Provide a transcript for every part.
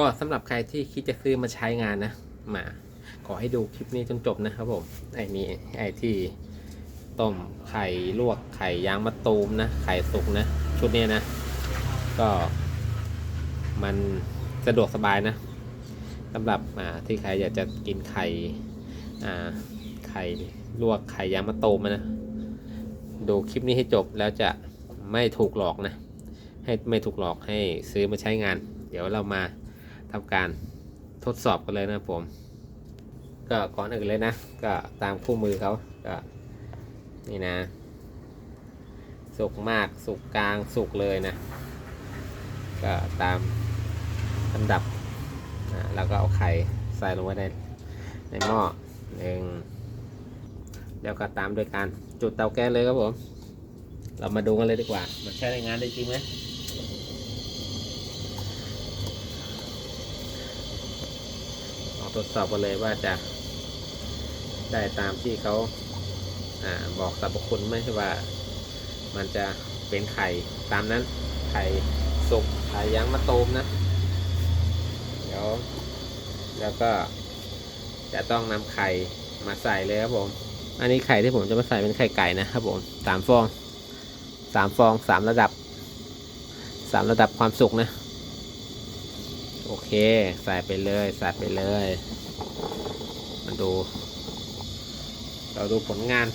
ก็สำหรับใครที่คิดจะซื้อมาใช้งานนะมาขอให้ดูคลิปนี้จนจบนะครับผมไอ้นี่ไอ้ที่ต้มไข่ลวกไข่ยางมะตูมนะไข่สุกนะ ชุดนี้นะ ก็มันสะดวกสบายนะสำหรับที่ใครอยากจะกินไข่ไข่ลวกไข่ยางมะตูมนะ ดูคลิปนี้ให้จบแล้วจะไม่ถูกหลอกนะ ให้ไม่ถูกหลอกให้ซื้อมาใช้งาน เดี๋ยวเรามา ทำการทดสอบกันเลยนะผม ก็ก่อนอื่นเลยนะ ก็ตามคู่มือเขาก็นี่นะ สุกมากสุกกลางสุกเลยนะ ก็ตามลำดับอ่าแล้วก็เอาไข่ใส่ลงไว้ในในหม้อหนึ่งแล้วก็ตามด้วยการจุดเตาแก๊สเลยครับผม เรามาดูกันเลยดีกว่า มันใช้ในงานได้จริงไหมลองท ดสอบกันเลยว่าจะได้ตามที่เขาอาบอกสรรพคุณไหมว่ามันจะเป็นไข่ตามนั้น ไข่สุกไข่ยางมะตูมนะ เดี๋ยว แล้วก็จะต้องนำไข่มาใส่เลยครับผม อันนี้ไข่ที่ผมจะมาใส่เป็นไข่ไก่นะครับผมสามฟองสามฟองสามระดับสามระดับความสุกนะ โอเค ใส่ไปเลย ใส่ไปเลย มาดู เราดูผลงาน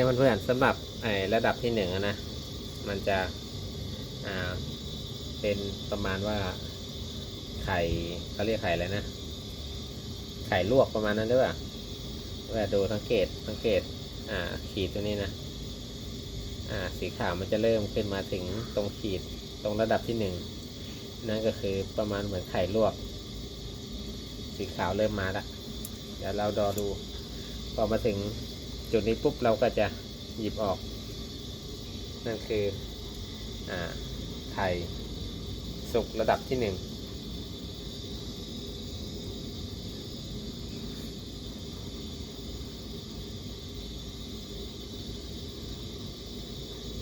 เนี่ยเพื่อนๆสำหรับไอ้ระดับที่หนึ่งนะ มันจะอ่าเป็นประมาณว่าไข่เขาเรียกไข่อะไรนะ ไข่ลวกประมาณนั้นด้วยว่าดูสังเกตสังเกตอ่าขีดตัวนี้นะอ่าสีขาวมันจะเริ่มขึ้นมาถึงตรงขีดตรงระดับที่หนึ่งนั่นก็คือประมาณเหมือนไข่ลวก สีขาวเริ่มมาละเดี๋ยวเราดอดูพอมาถึง จุดนี้ปุ๊บเราก็จะหยิบออก นั่นคืออไข่สุกระดับที่หนึ่ง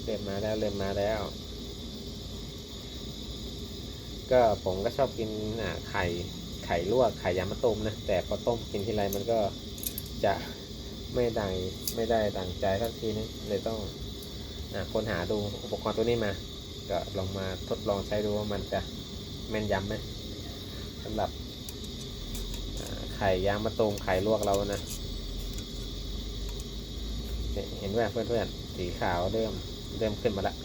เริ่มมาแล้วเริ่มมาแล้ว ก็ผมก็ชอบกินไข่ไข่ลวกไข่ยางมะตูมนะ แต่พอต้มกินทีไรมันก็จะ ไม่ดังไม่ได้ดังใจสักทีนึงเลยต้องอค้นหาดูอุปกรณ์ตัวนี้มา ก็ลองมาทดลองใช้ดูว่ามันจะแม่นยำไหมสำหรับไข่ยางมะตูมไข่ลวกเรานะเนี่ยเห็นไหมเพื่อนๆสีขาวเริ่มเริ่มขึ้นมาแล้ว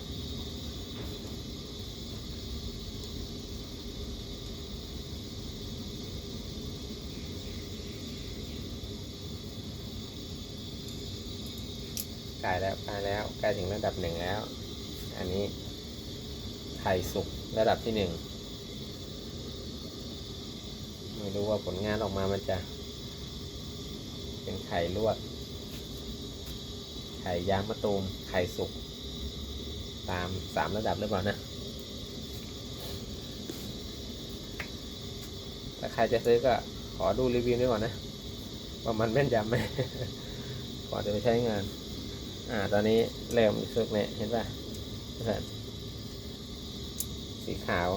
กล้แล้วใกล้แล้วใกล้ถึงระดับหนึ่งแล้ว อันนี้ไข่สุกระดับที่หนึ่งไม่รู้ว่าผลงานออกมามันจะ เป็นไข่ลวก ไข่ยางมะตูม ไข่สุก ตามสามระดับหรือเปล่านะ ถ้าใครจะซื้อก็ขอดูรีวิวด้วยก่อนนะ ว่ามันแม่นยำไหมก่อนจะไปใช้งาน อ่า ตอนนี้เริ่มสุกเนี่ยเห็นป่ะสีขาว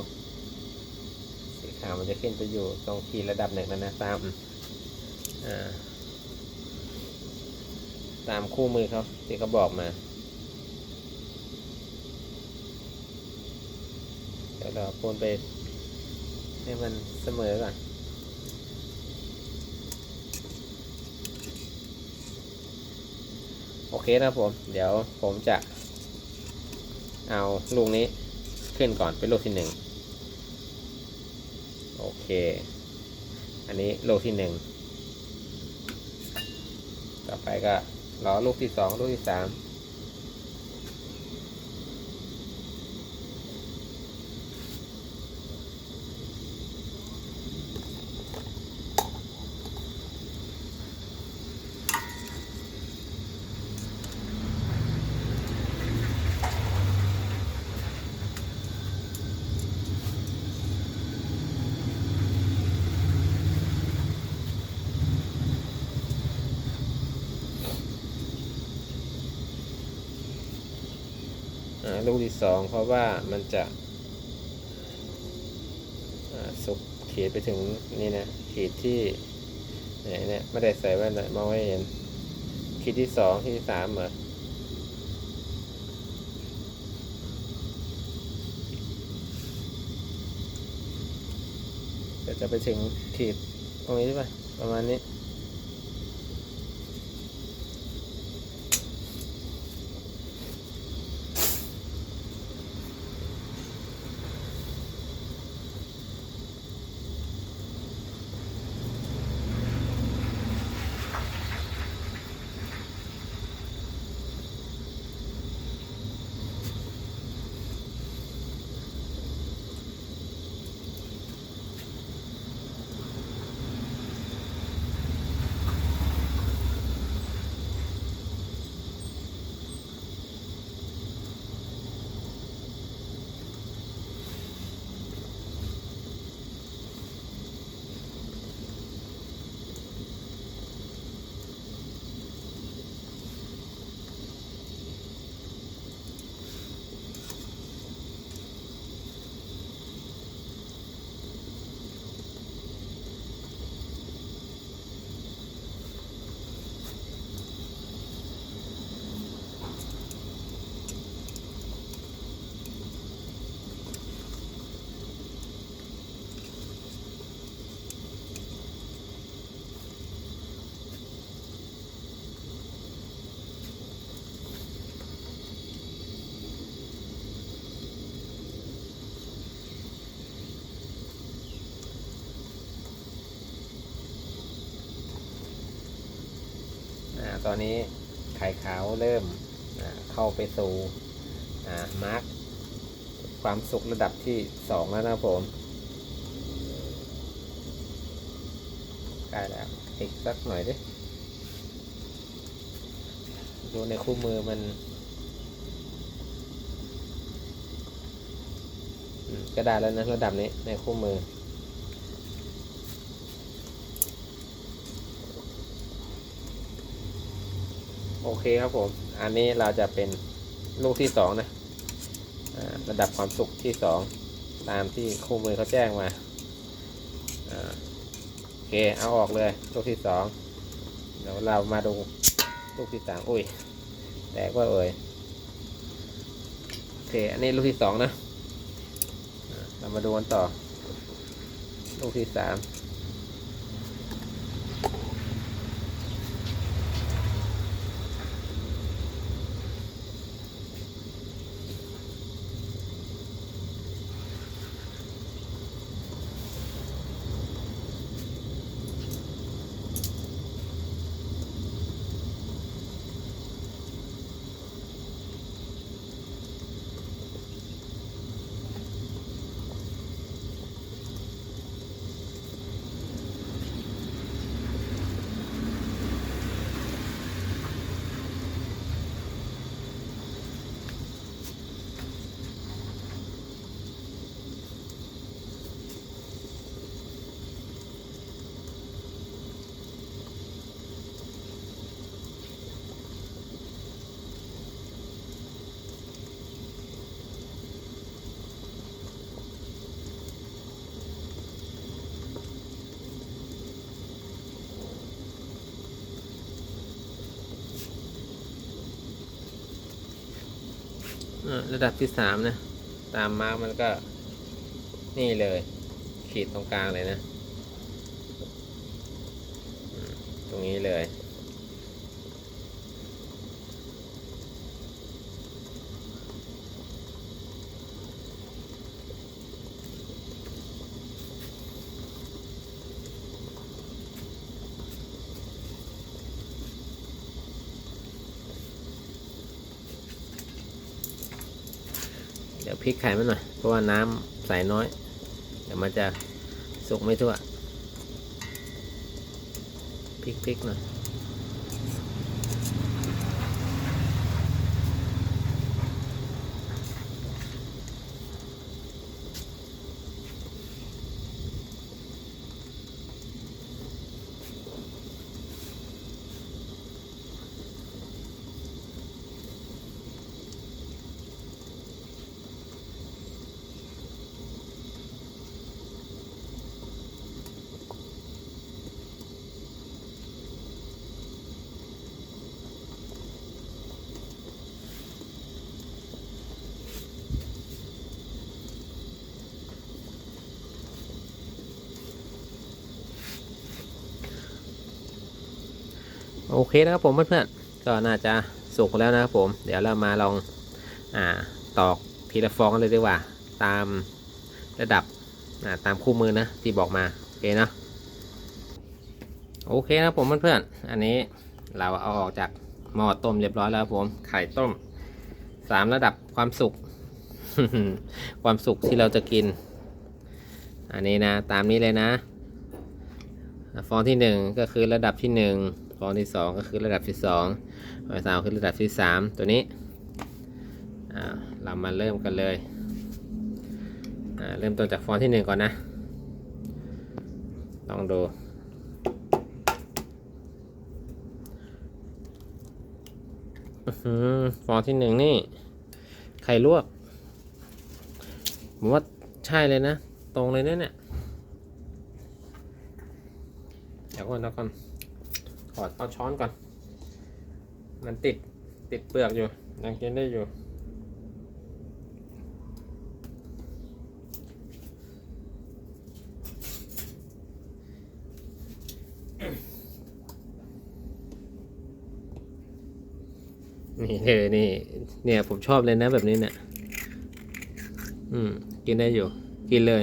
สีขาวมันจะขึ้นไปอยู่ตรงขีดระดับหนึ่งแล้วนะตามอ่าตามคู่มือเขาที่เขาบอกมาเดี๋ยวเราพ่นไปให้มันเสมอก่อน โอเคนะครับผม เดี๋ยวผมจะเอาลูกนี้ขึ้นก่อนเป็นลูกที่หนึ่งโอเค อันนี้ลูกที่หนึ่งต่อไปก็รอลูกที่สองลูกที่สาม ลูกที่สองเพราะว่ามันจะสุกขีดไปถึงนี่นะขีดที่ไหนเนี่ยไม่ได้ใส่แว่นเลยมองไม่เห็นขีดที่สองขีดที่สามเหรอเดี๋ยวจะไปถึงขีดตรงนี้ใช่ปะประมาณนี้ ตอนนี้ไข่ขาวเริ่มเข้าไปสู่มาร์คความสุกระดับที่ 2 แล้วนะผมได้แล้วอีกสักหน่อยดิ ดูในคู่มือมันกระด้แล้วนะระดับนี้ในคู่มือ โอเคครับผม อันนี้เราจะเป็นลูกที่สองนะระดับความสุขที่สองตามที่คู่มือเขาแจ้งมาอโอเค เอาออกเลย ลูกที่สองเดี๋ยวเรามาดูลูกที่สามอุ้ย แตกว่าเอ่ยโอเค อันนี้ลูกที่สองนะ เรามาดูกันต่อ ลูกที่สาม ระดับที่สามนะ ตามมาร์กมันก็นี่เลย ขีดตรงกลางเลยนะ ตรงนี้เลย ยวพริกไข่มันหน่อย เพราะว่าน้ำใส่น้อย เดี๋ยวมันจะสุกไม่ทั่วพริกๆหน่อย โอเคนะครับผมเพื่อนๆก็น่าจะสุกแล้วนะครับผมเดี๋ยวเรามาลองอ่าตอกทีละฟองกันเลยดีกว่า ตามระดับอ่าตามคู่มือนะที่บอกมาโอเคนะโอเคนะผมเพื่อนๆอันนี้เราเอาออกจากหม้อต้มเรียบร้อยแล้วผมไข่ต้มสามระดับความสุกความสุกที่เราจะกิน อันนี้นะตามนี้เลยนะ ฟองที่หนึ่งก็คือระดับที่หนึ่ง ฟองที่สองก็คือระดับที่สองฟองที่สามคือระดับที่สามตัวนี้เรามาเริ่มกันเลยเริ่มต้นจากฟองที่หนึ่งก่อนนะ ลองดูอื้อหือฟองที่หนึ่งนี่ไข่ลวกผมว่าใช่เลยนะ ตรงเลยเนี่ยเนี่ยเดี๋ยวก่อนเดี๋ยวก่อน ขอดเอาช้อนก่อน มันติดติดเปลือกอยู่ยังกินได้อยู่ นี่เลยนี่ เนี่ยผมชอบเลยนะแบบนี้เนี่ย อืม กินได้อยู่ กินเลย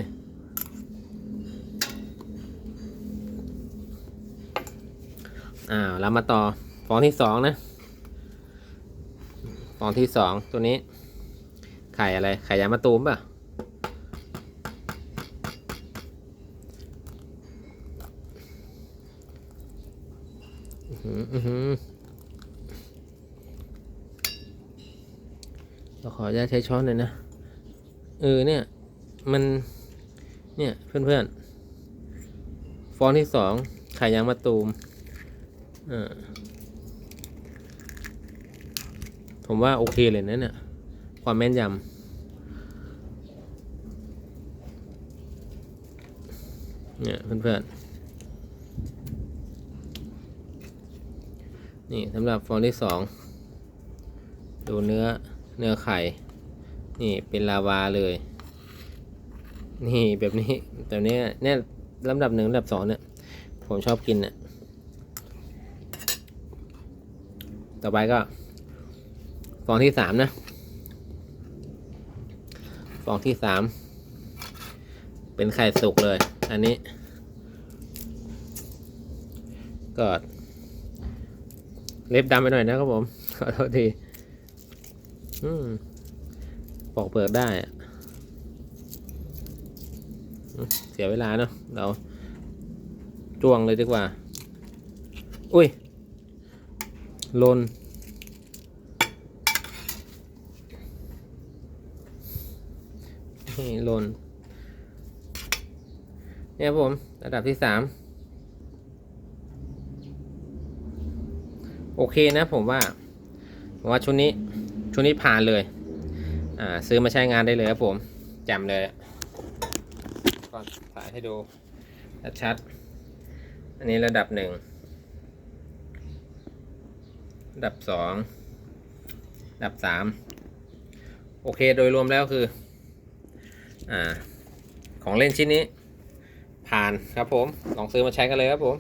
อ่า เรามาต่อฟองที่สองนะฟองที่สองตัวนี้ ไข่อะไร ไข่ยางมะตูมป่ะ อือหือเราขออนุญาตใช้ช้อนหน่อยนะ เออเนี่ย มัน เนี่ย เพื่อนๆ ฟองที่สองไข่ยางมะตูม ผมว่าโอเคเลยนะเนี่ยความแม่นยำเนี่ยเพื่อนๆ นี่สำหรับฟองที่สอง ดูเนื้อเนื้อไข่ นี่เป็นลาวาเลย นี่แบบนี้แบบนี้เนี่ยลำดับหนึ่งลำดับสองเนี่ย ผมชอบกินเนี่ย ต่อไปก็ ฟองที่สามนะ ฟองที่สาม เป็นไข่สุกเลย อันนี้ ก็เล็บดำไปหน่อยนะครับผม ขอโทษทีอืมปอกเปลือกได้เสียเวลาเนาะเราจ้วงเลยดีกว่า อุ้ย ลน นี่ลน เนี่ยผม ระดับที่สามโอเคนะผมว่าผมว่าชุดนี้ ชุดนี้ผ่านเลย อ่า ซื้อมาใช้งานได้เลยครับผมจำเลยก่อนถ่ายให้ดูชัดๆอันนี้ระดับหนึ่ง ดับสองดับสามโอเคโดยรวมแล้วคือ อ่า ของเล่นชิ้นนี้ ผ่านครับผม ลองซื้อมาใช้กันเลยครับผม